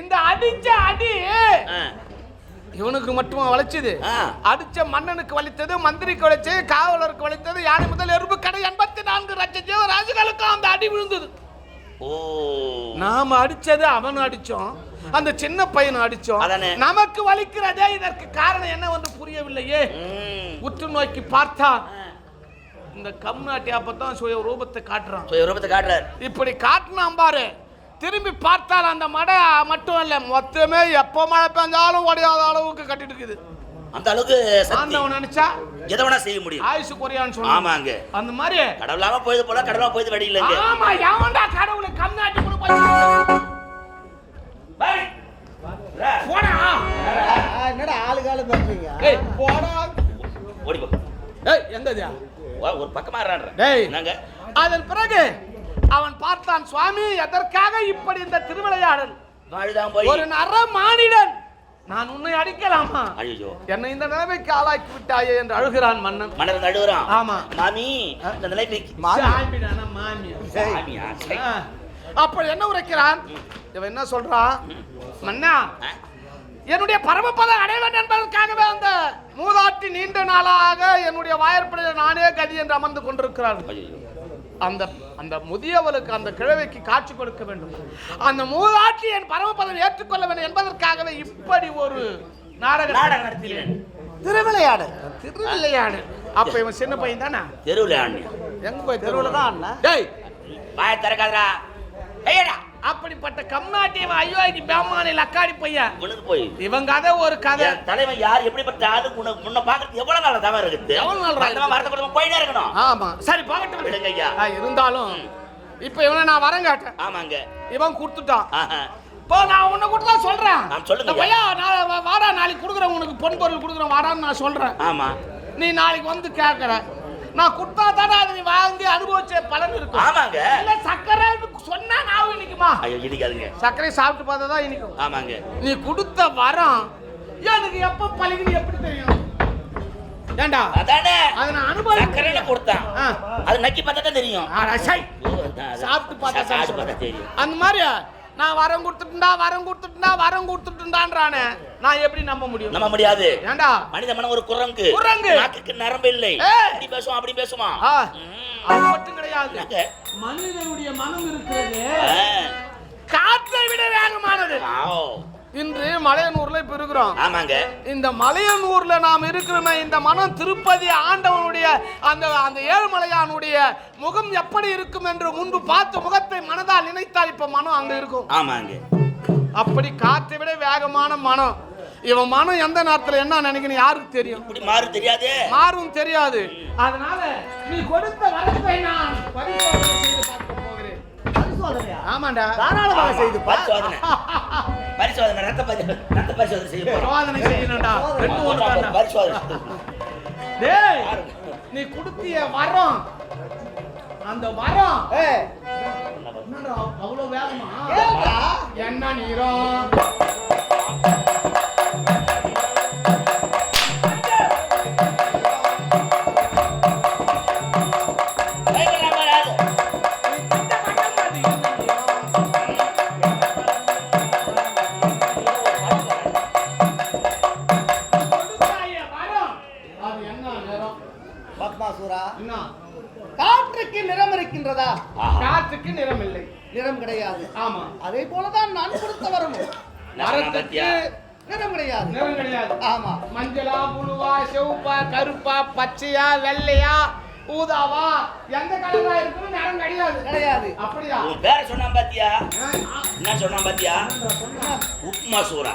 இந்த அடிச்ச அடி. இவனுக்கு மட்டுமா வளைச்சது. அடிச்ச மன்னனுக்கு வலித்தது மந்திரிக்கு வலிச்சது காவலருக்கு வலித்தது யானை முதல் எறும்பு கடை எண்பத்தி நான்கு லட்சம் ஜீவராஜிகளுக்கும் அந்த அடி விழுந்தது. ஓ. நாம அடிச்சது அவன் அடிச்சோம் அந்த சின்ன பையனை அடிச்சோம். நமக்கு வலிக்கிறதே இதற்கு காரணம் என்ன வந்து புரியவில்லையே. உற்று நோக்கி பார்த்தா இந்த கம்நாட்டி அப்பதான் சுய ரூபத்தை காட்டுறான். சுய ரூபத்தை காட்டுறாரு. இப்படி காட்டினான் பாரு. திரும்பி பார்த்தால் அந்த மடை மட்டும் இல்ல மொத்தமே எப்போ மழை பெஞ்சாலும் உடையாத அளவுக்கு கட்டிட்டு இருக்குது. அந்த அளவுக்கு சக்தி. ஆண்டவன் நினைச்சா எதை வேணா செய்ய முடியும். ஆயுசு குறையான்னு சொன்னான் ஆமாங்க அந்த மாதிரி கடவுளாம போயது போல கடவுளா போயது வழி இல்லைங்க ஆமா எவன்டா கடவுளை கம்நாட்டி கூட போய். போடா. என்னடா ஆளு காலு பேசுறீங்க? ஏய் போடா. ஓடி போ ஏய் எங்கதியா வா, ஒரு பக்கமா இருறான்ற. டேய். என்னங்க அதன் பிறகு அவன் பார்த்தான் சுவாமி எதற்காக இப்படி இந்த திருவிளையாடல் ஒரு நர மானிடன் நான் உன்னை அடிக்கலாமா ஐயோ என்னை இந்த நிலைமைக்கு ஆளாக்கி விட்டாயே என்று அழுகிறான் மன்னன் மன்னர் நடுவுறான் ஆமா. மாமி இந்த நிலைமைக்கு சாமிடான மாமியா. சாமியா? சை. ஆ. அப்ப என்ன உரைக்கிறான் இவன் என்ன சொல்றான் மன்னா? என்னுடைய பரமபதம் அடைவன் என்பதற்காகவே அந்த மூதாட்டி நீண்ட நாளாக என்னுடைய வாயற்படையில் நானே கதி என்று அமர்ந்து கொண்டிருக்கிறார் ஐயோ. அந்த அந்த முதியவளுக்கு அந்த கிழவைக்கு காட்சி கொடுக்க வேண்டும். அந்த மூதாட்டி என் பரமபதம் ஏற்றுக்கொள்ள வேண்டும் என்பதற்காகவே இப்படி ஒரு நாடகம். நாடகம் நடத்தினேன். திருவிளையாடு திருவிளையாடு அப்ப இவன் சின்ன பையன் தானே? தெருவுல ஆண்டியா எங்க போய் தெருவுல தான் அண்ணா டேய். வாய திறக்காதடா. ஐயடா அப்படிப்பட்ட கம்நாட்டி இவன் அயோத்தி பேமானி லக்காடி பையன். உனக்கு போய். இவன் கதை ஒரு கதை. தலைவன் யார்? எப்படிப்பட்ட ஆளு? உன்னை முன்ன பாக்குறது எவ்வளவு நாள் தவறு இருக்குது? எவ்வளவு நாள் வார்த்தை கூட போயிட்டே இருக்கணும். ஆமா. சரி பாக்கட்டும் விடுங்க ஐயா. இருந்தாலும் இப்ப இவனை நான் வரேன் கேட்டேன். ஆமாங்க. இவன் கொடுத்துட்டான். இப்போ நான் உன்னை கூட தான் சொல்றேன். ஆ, சொல்லுங்க பையா நான் வாடா நாளைக்கு கொடுக்குறேன் உனக்கு பொன் பொருள் கொடுக்குறேன் வாடான்னு நான் சொல்றேன். ஆமா. நீ நாளைக்கு வந்து கேட்கற. நான் கொடுத்தா தானே அதை நீ வாங்கி அனுபவிச்ச பலன் இருக்கும். ஆமாங்க. இல்ல சக்கரை சொன்னா நான் இனிக்குமா ஐயோ இடிக்காதுங்க. சர்க்கரை சாப்பிட்டு பார்த்தா தான் இனிக்கும். ஆமாங்க. நீ கொடுத்த வரம் எனக்கு எப்ப பழகுது எப்படி தெரியும்? ஏண்டா? அதானே. அதை நான் அனுபவிக்கிறேன். சக்கரைன்னு கொடுத்தான். அது நக்கி பார்த்தா தான் தெரியும். சாப்பிட்டு பார்த்தா சாப்பிட்டு பார்த்தா தெரியும். அந்த மாதிரி நான் வரம் கொடுத்துட்டுண்டா வரம் கொடுத்துட்டுண்டா வரம் கொடுத்துட்டுண்டான்றானே நான் எப்படி நம்ப முடியும் நம்ப முடியாது ஏண்டா மனித மனம் ஒரு குரங்கு குரங்கு. நாக்குக்கு நரம்பு இல்லை. இப்படி அப்படி பேசுவான் ஆ, ம். அது மட்டும் கிடையாது? மனிதனுடைய மனம் இருக்கிறது. காற்றை விட வேகமானது. இன்று மலையனூர்ல இப்ப இருக்கிறோம் ஆமாங்க. இந்த மலையனூர்ல நாம் இருக்கிறோமே. இந்த மனம் திருப்பதி ஆண்டவனுடைய அந்த அந்த ஏழுமலையானுடைய முகம் எப்படி இருக்கும் என்று முன்பு பார்த்த முகத்தை மனதால் நினைத்தால் இப்ப மனம் அங்க இருக்கும். ஆமாங்க. அப்படி காற்றை விட வேகமான மனம். இவன் மனம் எந்த நேரத்துல என்ன நினைக்கணும் யாருக்கு தெரியும்? இப்படி மாறு தெரியாது. மாறும் தெரியாது. அதனால நீ கொடுத்த வரத்தை நான் பரிசோதனையா? ஆமாண்டா. தாராளமாக செய்து பார். பரிசோதனை. பரிசோதனை ரத்த பரி ரத்த பரிசோதனை செய்ய போறோம். சோதனை செய்யணும்டா. ரெண்டு ஒண்ணு. பரிசோதனை டேய் நீ கொடுத்திய வரம். அந்த வரம். ஏய், என்னடா அவ்வளவு வேகமா? என்ன நீரம் இருக்கின்றதா. காற்றுக்கு நிறம் இல்லை நிறம் கிடையாது. ஆமா. அதே போலதான் நான் கொடுத்த நரம்பு மரத்துக்கு? நிறம் கிடையாது. நிறம் கிடையாது. ஆமா. மஞ்சளா புழுவா சிவப்பா கருப்பா பச்சையா வெள்ளையா ஊதாவா எந்த கலரா இருக்குன்னு நிறம் கிடையாது. கிடையாது. அப்படியா? உன் பேரை சொன்னான் பாத்தியா? என்ன சொன்னான் பாத்தியா? உப்மா சூரா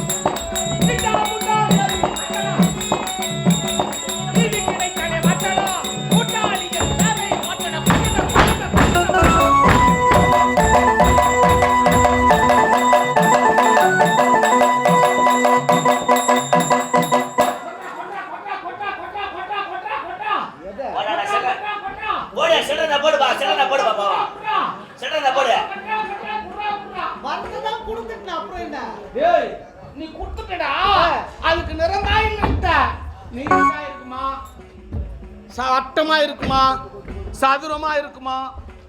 சதுரமா இருக்குமா?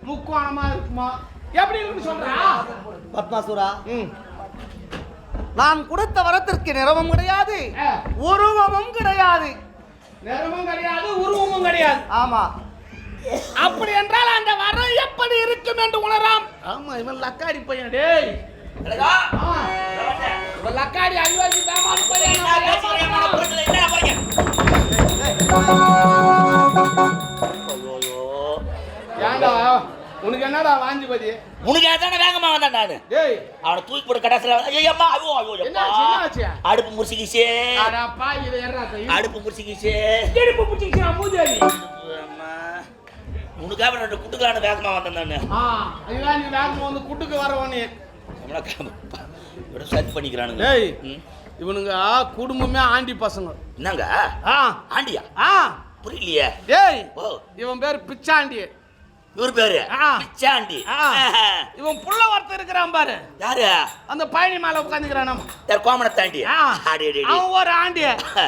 முக்கோணமா இருக்குமா? எப்படி இருக்குன்னு சொல்றா? பத்மாசுரா ம். நான் கொடுத்த வரத்திற்கு நிறமும் கிடையாது. உருவமும் கிடையாது. நிறமும் கிடையாது உருவமும் கிடையாது. ஆமா. அப்படி என்றால் அந்த வரம் எப்படி இருக்கும் என்று உணராம். ஆமா இவன் லக்காடி பையன். டேய். இவன் லக்காடி அழிவாசி தாமான் பையன். உனக்கு என்னடா வாஞ்சி பதி உனக்கு தானே வேகமா வந்தேன் நானு டேய். அவனை தூக்கி போட்டு கடைசியில் ஐயம்மா ஐயோ ஐயோ என்னாச்சு, என்னாச்சு? அடுப்பு முறிச்சிக்கிச்சே. அடப்பா இது ஏறா அடுப்பு முறிச்சிக்கிச்சே. இடுப்பு பிடிச்சிக்கிச்சு மூதேவி அம்மா. உனக்காக ரெண்டு குட்டுக்கான வேகமா வந்தேன் நானு. ஆ இதெல்லாம் நீ வேகமா வந்து குட்டுக்கு வரவனே நம்மள இவட சர்ச் பண்ணிக்கிறானுங்க. டேய். இவனுங்க குடும்பமே ஆண்டி பசங்க. என்னங்க? ஆ. ஆண்டியா? ஆ. புரியலையே. டேய் இவன் பேர் பிச்சாண்டி. இவர் பேரு. பிச்சாண்டி. இவன் புள்ள ஒருத்தன் இருக்கிறான் பாரு யாரு அந்த பயணி மேல உட்காந்துக்கிறான் அடி, அடி. அவன் ஒரு ஆண்டி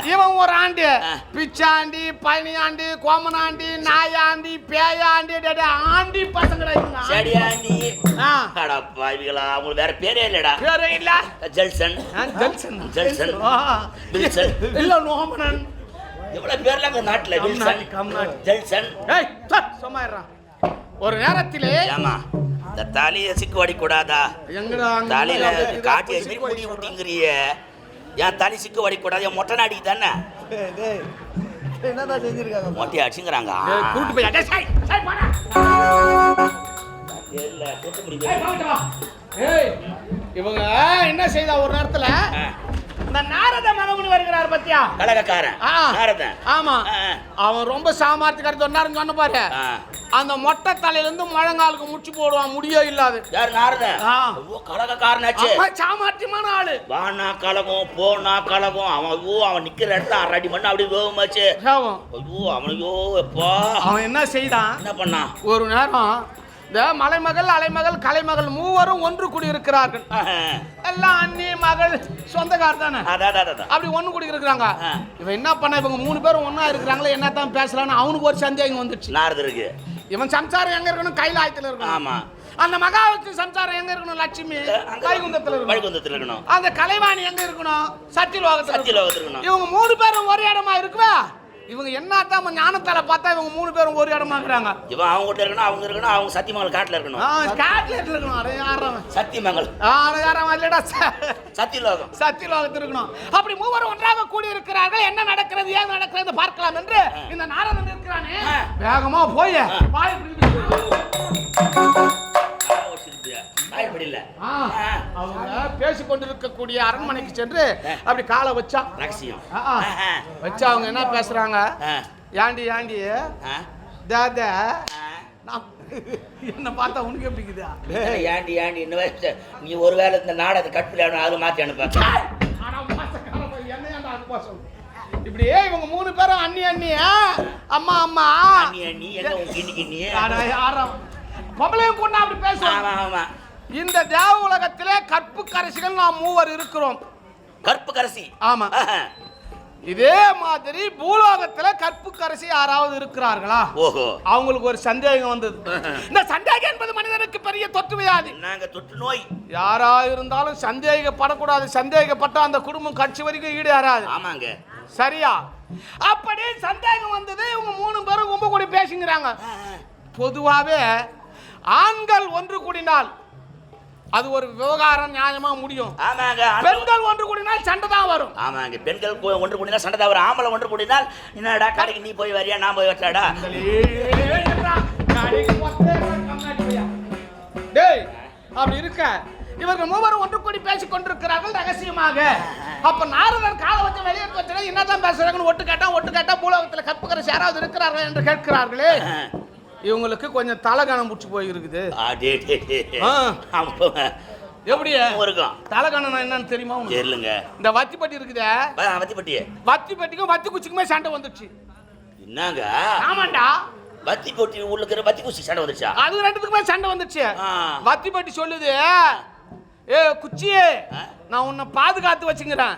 இவன் ஒரு ஆண்டி. பிச்சாண்டி பயணியாண்டி கோமனாண்டி நாயாண்டி பேயாண்டி ஆண்டி பசங்கடா ஆண்டி. ஆ அடப்பா இவங்களா அவங்களுக்கு வேற பேரே இல்லடா பேரு இல்ல ஜெல்சன் ஜெல்சன் ஜெல்சன். ஆ. வில்சன். இல்ல நோமனன் எவ்வளவு பேர்ல இந்த நாட்டுல. ஜெல்சன் சார் சும்மா. ஒரு நேரத்திலே ஏமா இந்த தாலிய சிக்கு வடி கூடாதா தாலியில காட்டி எதுவுமே முடி விட்டிங்கிறிய ஏன் தலி சிக்கு வடி கூடாது என் மொட்டை நாடிக்கு தானே என்னதான் செஞ்சிருக்காங்க? மொட்டையை அடிச்சுங்கிறாங்க. கூட்டு போய் டேய், சை, சை, போடா. இல்ல கூட்டு வா. ஏய், இவங்க என்ன செய்தா ஒரு நேரத்துல? இந்த நாரத மகமுனி வருகிறார் பத்தியா? கலகக்காரன். நாரதன். ஆமா. அவன் ரொம்ப சாமர்த்தியக்காரத்து ஒன்னாரு சொன்ன பாரு. அந்த மொட்டை தலையில இருந்து முழங்காலுக்கு முச்சு போடுவான் முடியே இல்லாது. யார் நாரதன். ஐயோ கலகக்காரனாச்சு சாமர்த்தியமான ஆளு. வானா கலகம் போனா கலகம் அவன் ஐயோ அவன் நிக்கிற இடத்துல அரை அடி மண்ணு அப்படி வேகமாச்சு அவன் ஐயோ அவனையோ எப்பா. அவன் என்ன செய்தான்? என்ன பண்ணான்? ஒரு நேரம் இந்த மலைமகள் அலைமகள் கலைமகள் மூவரும் ஒன்று கூடி இருக்கிறார்கள். எல்லாம் அண்ணி மகள் சொந்தக்கார் தானே? அப்படி ஒண்ணு கூடி இருக்கிறாங்க. இவன் என்ன பண்ண இவங்க மூணு பேரும் ஒண்ணா இருக்கிறாங்களே என்ன தான் பேசலாம்னு அவனுக்கு ஒரு சந்தேகம் வந்துடுச்சு. நாரதருக்கு இவன் சம்சாரம் எங்க இருக்கணும்? கைலாயத்துல இருக்கணும். ஆமா. அந்த மகாவதி சம்சாரம் எங்க இருக்கணும் லட்சுமி? கைகுந்தத்துல இருக்கணும். வைகுந்தத்தில் இருக்கணும். அந்த கலைவாணி எங்க இருக்கணும்? சத்தியலோகத்துல. சத்தியலோகத்தில் இருக்கணும். இவங்க மூணு பேரும் ஒரே இடமா இருக்குவா? இவங்க என்னத்தான் ஞானத்தால பார்த்தா இவங்க மூணு பேரும் ஒரு இடமா இருக்கிறாங்க. இவன் அவங்க கிட்ட இருக்கணும் அவங்க இருக்கணும் அவங்க சத்தியமங்கல் காட்டுல இருக்கணும். ஆ, ஸ்காட்லாண்ட்ல இருக்கணும்? அரை யாரம் சத்தியமங்கல் யாரம் இல்லடா சத்தியலோகம். சத்தியலோகத்தில் இருக்கணும். அப்படி மூவரும் ஒன்றாக கூடி இருக்கிறார்கள் என்ன நடக்கிறது ஏன் நடக்கிறது பார்க்கலாம் என்று இந்த நாரதன் இருக்கிறானே. வேகமா போய். ஆ. ஆ, அவங்க பேசிக் கொண்டிருக்கக்கூடிய அரண்மனைக்கு சென்று அப்படி காலை வச்சான் ரகசியம். வச்சு அவங்க என்ன பேசுறாங்க. ஏண்டி ஏண்டி. தாத. என்ன பார்த்தா உனக்கு எப்படி இருக்குதா? ஏண்டி ஏண்டி? இன்னும் நீ ஒருவேளை இந்த நாடகத்தை கட் பண்ணி அது மாத்தி அனுப்ப. என்ன இப்படியே இவங்க மூணு பேரும் அண்ணி அண்ணியா அம்மா அம்மா நீ எங்க உன் கிண்ணி கிண்ணி யாரும் பொம்பளையும் கொண்டா அப்படி ஆமா பேசுவாங்க ஆமா. இந்த தேவ உலகத்திலே கற்பு கரசிகள் நாம் மூவர் இருக்கிறோம். கருப்பு கரசி ஆமா. இதே மாதிரி பூலோகத்துல கற்பு கரசி யாராவது இருக்கிறார்களா? ஓஹோ. அவங்களுக்கு ஒரு சந்தேகம் வந்தது. இந்த சந்தேகம் என்பது மனிதனுக்கு பெரிய தொற்று வியாதி. நாங்க தொற்று நோய். யாரா இருந்தாலும் சந்தேகப்படக்கூடாது. சந்தேகப்பட்டா அந்த குடும்பம் கட்சி வரைக்கும் ஈடேறாது. ஆமாங்க. சரியா? அப்படி சந்தேகம் வந்தது இவங்க மூணு பேரும் கும்ப கூடி பேசிங்கிறாங்க. பொதுவாகவே ஆண்கள் ஒன்று கூடினால் அது ஒரு விவகாரம் நியாயமா முடியும். ஆமாங்க. பெண்கள் ஒன்று கூடினால் சண்டை தான் வரும். ஆமாங்க. பெண்கள் ஒன்று கூடினால் சண்டை தான் வரும். ஆம்பளை ஒன்று கூடினால் என்னடா கடைக்கு நீ போய் வரியா? நான் போய் வச்சாடா டேய் அப்படி இருக்க. இவர்கள் மூவரும் ஒன்று கூடி பேசிக் கொண்டிருக்கிறார்கள் ரகசியமாக. அப்ப நாரதர் காலை வச்சு வெளியே வச்சு என்னதான் பேசுறாங்கன்னு ஒட்டு கேட்டா ஒட்டு கேட்டா பூலோகத்துல கற்புக்கரசு யாராவது இருக்கிறார்கள் என்று கேட்கிறார்களே. இவங்களுக்கு கொஞ்சம் தலைகணம் பிடிச்சி போயிருக்குது. எப்படி? இருக்கும். தலைகணம் என்னன்னு தெரியுமா? தெரியலுங்க இந்த வத்தி பட்டி இருக்குதே. வத்திப்பட்டி வத்தி பட்டிக்கும் வத்தி குச்சிக்குமே சண்டை வந்துடுச்சு. என்னங்க? ஆமாண்டா. பத்தி போட்டி உள்ள இருக்கிற பத்தி குச்சி சண்டை வந்துச்சா அது ரெண்டுத்துக்குமே சண்டை வந்துச்சு ஆ. வத்தி பட்டி சொல்லுது ஏ குச்சியே? நான் உன்னை பாதுகாத்து வச்சுங்கிறேன்.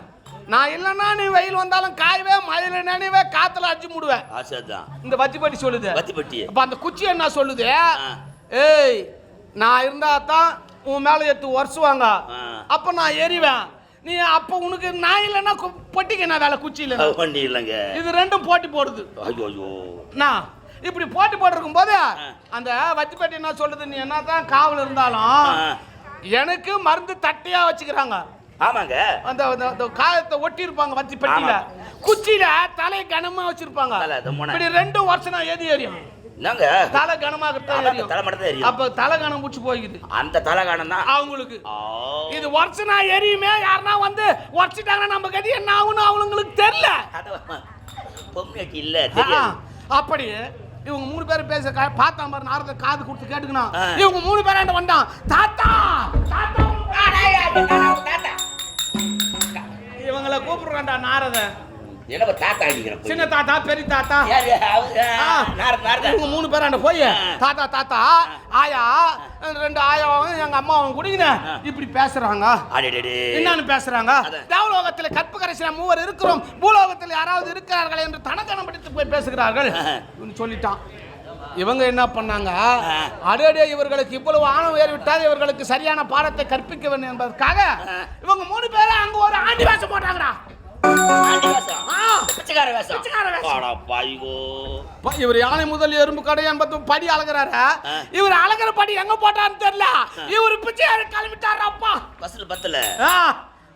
நான் இல்லைன்னா நீ வெயில் வந்தாலும் காயவே மழையில நினைவே காத்துல அடிச்சு மூடுவேன். ஆசைதான் இந்த வத்தி பட்டி சொல்லுது. பத்தி பட்டி அப்ப அந்த குச்சி என்ன சொல்லுது. ஏய் நான் இருந்தா தான் உன் மேல எடுத்து வருஷவாங்க. அப்ப நான் எரிவேன் நீ அப்ப உனக்கு நான் இல்லைன்னா பொட்டிக்கு என்ன வேலை? குச்சி இல்லைன்னா. வண்டி இல்லைங்க. இது ரெண்டும் போட்டி போடுது. ஐயோ ஐயோ. நான் இப்படி போட்டி போட்டிருக்கும் போது. அந்த வத்திப்பட்டி என்ன சொல்லுது? நீ என்னதான் காவல் இருந்தாலும். எனக்கு மருந்து தட்டியா வச்சுக்கிறாங்க. ஆமாங்க. அந்த அந்த- காயத்தை ஒட்டி இருப்பாங்க வத்தி பெட்டியில. குச்சியில தலை கனமா வச்சிருப்பாங்க. தலை. இப்படி ரெண்டு வருஷம் நான் எது எரியும் என்னங்க? தலை அதான் எரியும் தலை மட்டும் எரியும். அப்ப தலை கனம் பிடிச்சி போய்க்குது. அந்த தலைகாணம் தான். அவங்களுக்கு. இது வருஷனா எரியுமே யாருன்னா வந்து உடச்சிட்டாங்கன்னா நம்ம கதி என்ன ஆகும்னு அவங்களுக்கு தெரியல. பொம்மைக்கு இல்ல அப்படி இவங்க மூணு பேரும் பேச பார்த்தா பாரு நாரத காது கொடுத்து கேட்டுக்கணும். இவங்க மூணு பேரும் வந்தான். தாத்தா தாத்தா. இவங்களை கூப்பிடுறான்டா நாரத என்ன தாத்தா அடிக்கிற சின்ன தாத்தா பெரிய தாத்தா? இவங்க மூணு பேரும் போய். தாத்தா தாத்தா ஆயா ரெண்டு ஆயாவும் எங்க அம்மாவும் குடிங்க. இப்படி பேசுறாங்க. என்னன்னு பேசுறாங்க. தேவலோகத்தில் கற்பு மூவர் இருக்கிறோம். பூலோகத்தில் யாராவது இருக்கிறார்கள் என்று தனக்கணம் படித்து போய் பேசுகிறார்கள். சொல்லிட்டான். இவங்க என்ன பண்ணாங்க. அடடே இவர்களுக்கு இவ்வளவு ஆணவம் ஏறிவிட்டால் இவர்களுக்கு சரியான பாடத்தை கற்பிக்க வேண்டும் என்பதற்காக. இவங்க மூணு பேரும் அங்க ஒரு ஆண்டி வேஷம்? போட்டாங்கடா இவர் யானை முதல் எறும்பு கடை என்பது படி அழகுறாரு. இவர் அழகுற படி எங்க போட்டான்னு தெரியல. இவர் பிச்சை கிளம்பிட்டாரு அப்பா? பஸ்ல பத்தல.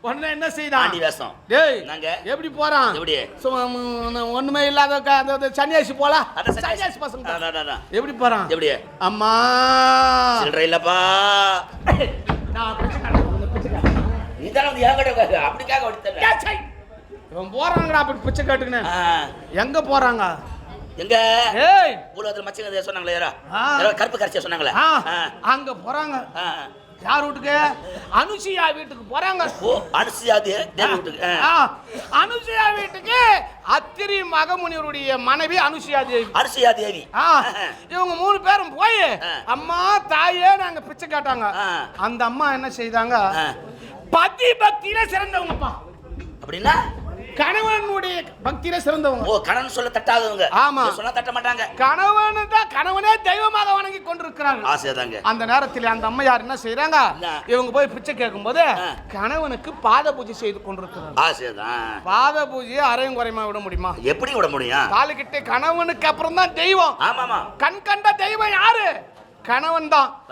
உடனே என்ன செய்தான்? ஆண்டி வேஷம். டேய் என்னங்க? எப்படி போறான்? எப்படி? ஒண்ணுமே இல்லாத அந்த- சன்னியாசி போல. சன்னியாசி. பசங்க. எப்படி போறான்? எப்படி? அம்மா. சில்லற இல்லப்பா. போறாங்கடா அப்படி பிச்சை கேட்டுக்கின்னு எங்க போறாங்க? எங்க? பூலோகத்துல மச்சங்க சொன்னாங்களே கருப்பு கரைச்சியா சொன்னாங்களே. அங்க போறாங்க. யார் வீட்டுக்கு? அனுசியா வீட்டுக்கு போறாங்க. ஓ அரிசியாது தேவி வீட்டுக்கு அனுசுயா வீட்டுக்கு அத்திரி மகமுனிவருடைய மனைவி அனுசுயா தேவி. அரிசியா தேவி. இவங்க மூணு பேரும் போய். அம்மா தாயே நாங்க பிச்சை கேட்டாங்க. அந்த அம்மா என்ன செய்தாங்க. பதி பக்தியில சிறந்தவங்கப்பா. அப்படின்னா? கணவனுடைய பக்தியில சிறந்தவங்க. ஓ கணவன் சொல்ல தட்டாதவங்க. ஆமா. சொன்னா தட்ட மாட்டாங்க. கணவனு தான் கணவனே தெய்வமாக வணங்கி கொண்டிருக்கிறார்கள். ஆசைதாங்க அந்த நேரத்தில் அந்த அம்மையார் என்ன செய்றாங்க? என்ன? இவங்க போய் பிச்சை கேட்கும்போது. கணவனுக்கு பாத பூஜை செய்து கொண்டிருக்கிறார். ஆசைதான் பாத பூஜையை அரையும் குறையுமா விட முடியுமா? எப்படி விட முடியும்? தாலிக்கிட்டு கணவனுக்கு அப்புறம் தான் தெய்வம். ஆமாமா. கண் கண்ட தெய்வம் யாரு? கணவன் தான்.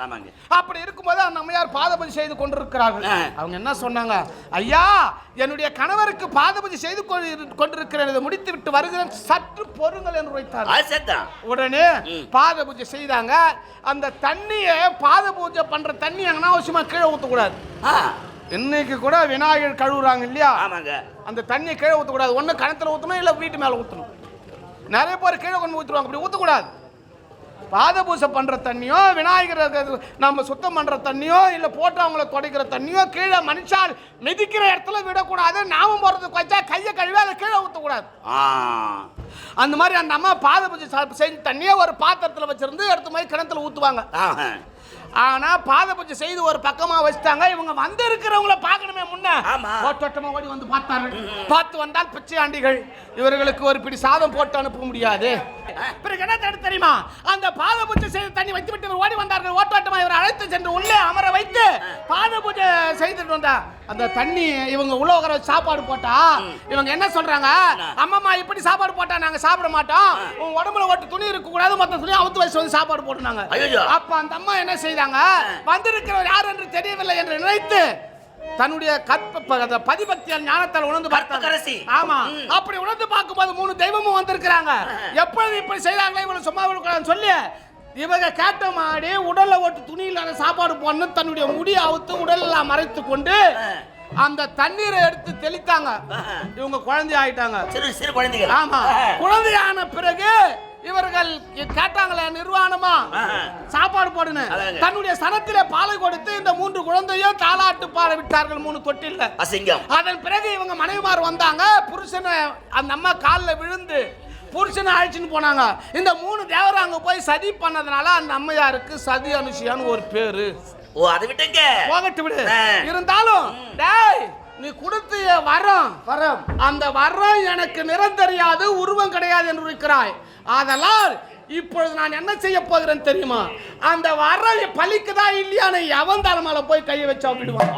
அப்படி இருக்கும்போது அந்த அம்மையார் பாதபூஜை செய்து கொண்டிருக்கிறார்கள். அவங்க என்ன சொன்னாங்க? ஐயா என்னுடைய கணவருக்கு பாதபூஜை செய்து கொண்டு- கொண்டிருக்கிறேன். இதை முடித்து விட்டு வருகிறேன். சற்று பொறுங்கள் என்று ஆசைதான் உடனே. பாத பூஜை செய்தாங்க. அந்த தண்ணியை பாத பூஜை பண்ற தண்ணி அனாவசியமா கீழே ஊற்றக்கூடாது இன்னைக்கு கூட விநாயகர் கழுவுறாங்க இல்லையா? ஆமாங்க. அந்த தண்ணியை கீழே ஊற்றக்கூடாது ஒன்று கிணத்துல ஊற்றணும் இல்லை வீட்டு மேலே ஊற்றணும் நிறைய பேர் கீழே கொண்டு ஊற்றுவாங்க அப்படி ஊற்றக்கூடாது பாத பூஜை பண்ணுற தண்ணியோ விநாயகர் நம்ம சுத்தம் பண்ணுற தண்ணியோ இல்லை போட்டவங்கள துடைக்கிற தண்ணியோ கீழே மனுஷால் மிதிக்கிற இடத்துல விடக்கூடாது. நாமம் போடுறதுக்கு வச்சா கையை கழுவி அதை கீழே ஊற்றக்கூடாது அந்த மாதிரி அந்த அம்மா பாத பூஜை செஞ்ச தண்ணியை ஒரு பாத்திரத்தில் வச்சிருந்து எடுத்து மாதிரி கிணத்துல ஊற்றுவாங்க ஆஹா. ஆனா பாத பூஜை செய்து ஒரு பக்கமா வச்சுட்டாங்க. இவங்க வந்து இருக்கிறவங்கள பார்க்கணுமே முன்ன. ஆமா. ஓட்டோட்டமா ஓடி வந்து பார்த்தாரு பார்த்து வந்தால் பிச்சை ஆண்டிகள் இவர்களுக்கு ஒரு பிடி சாதம் போட்டு அனுப்ப முடியாது. பிறகு என்ன தடுத்து தெரியுமா? அந்த பாத பூஜை செய்த தண்ணி வைத்து விட்டு ஓடி வந்தார்கள். ஓட்டோட்டமா இவர் அழைத்து சென்று உள்ளே அமர வைத்து பாத பூஜை செய்துட்டு வந்தா அந்த தண்ணி இவங்க உள்ள உட்கார சாப்பாடு போட்டா இவங்க என்ன சொல்றாங்க? அம்மம்மா இப்படி சாப்பாடு போட்டா நாங்க சாப்பிட மாட்டோம். உன் உடம்புல ஒட்டு துணி இருக்க கூடாது மத்த துணி அவுத்து வச்சு வந்து சாப்பாடு போட்டுனாங்க. அப்ப அந்த அம்மா என்ன செய்தாங்க? வந்திருக்கிறவர் யார் என்று தெரியவில்லை என்று நினைத்து தன்னுடைய கற்ப பதிபக்தியால் ஞானத்தால் உணர்ந்து பார்த்தாங்க. கற்பகரசி. ஆமா. அப்படி உணர்ந்து பார்க்கும்போது மூணு தெய்வமும் வந்திருக்கிறாங்க. எப்பொழுது இப்படி செய்தாங்களே இவனை சும்மா சொல்லி இவங்க கேட்ட மாடி உடல்ல ஒட்டு துணி இல்லாத சாப்பாடு போடணும் தன்னுடைய முடி அவுத்து உடலெல்லாம் மறைத்து கொண்டு அந்த தண்ணீரை எடுத்து தெளித்தாங்க. இவங்க குழந்தை ஆயிட்டாங்க. சிறு சிறு குழந்தைகள். ஆமா. குழந்தையான பிறகு இவர்கள் கேட்டாங்களே நிர்வாணமா. சாப்பாடு போடுன்னு. தன்னுடைய சனத்திலே பாலை கொடுத்து இந்த மூன்று குழந்தையும் தாலாட்டு பாட விட்டார்கள் மூணு தொட்டில்ல. அசிங்கம். அதன் பிறகு இவங்க மனைவிமார் வந்தாங்க. புருஷனை அந்த அம்மா காலில் விழுந்து புருஷனை அழைச்சின்னு போனாங்க. இந்த மூணு தேவரும் அங்க போய் சதி பண்ணதுனால அந்த அம்மையாருக்கு சதி அனுஷியான்னு ஒரு பேரு. ஓ அதை விட்டுங்க. போகட்டு விடு. இருந்தாலும் டேய் நீ கொடுத்த வரம். வரம். அந்த வரம் எனக்கு நிறம் தெரியாது உருவம் கிடையாது என்று இருக்கிறாய். அதனால் இப்பொழுது நான் என்ன செய்ய போகிறேன் தெரியுமா? அந்த வரம் பலிக்குதா இல்லையான்னு எவன் தலைமையில போய் கையை வச்சா விடுவான்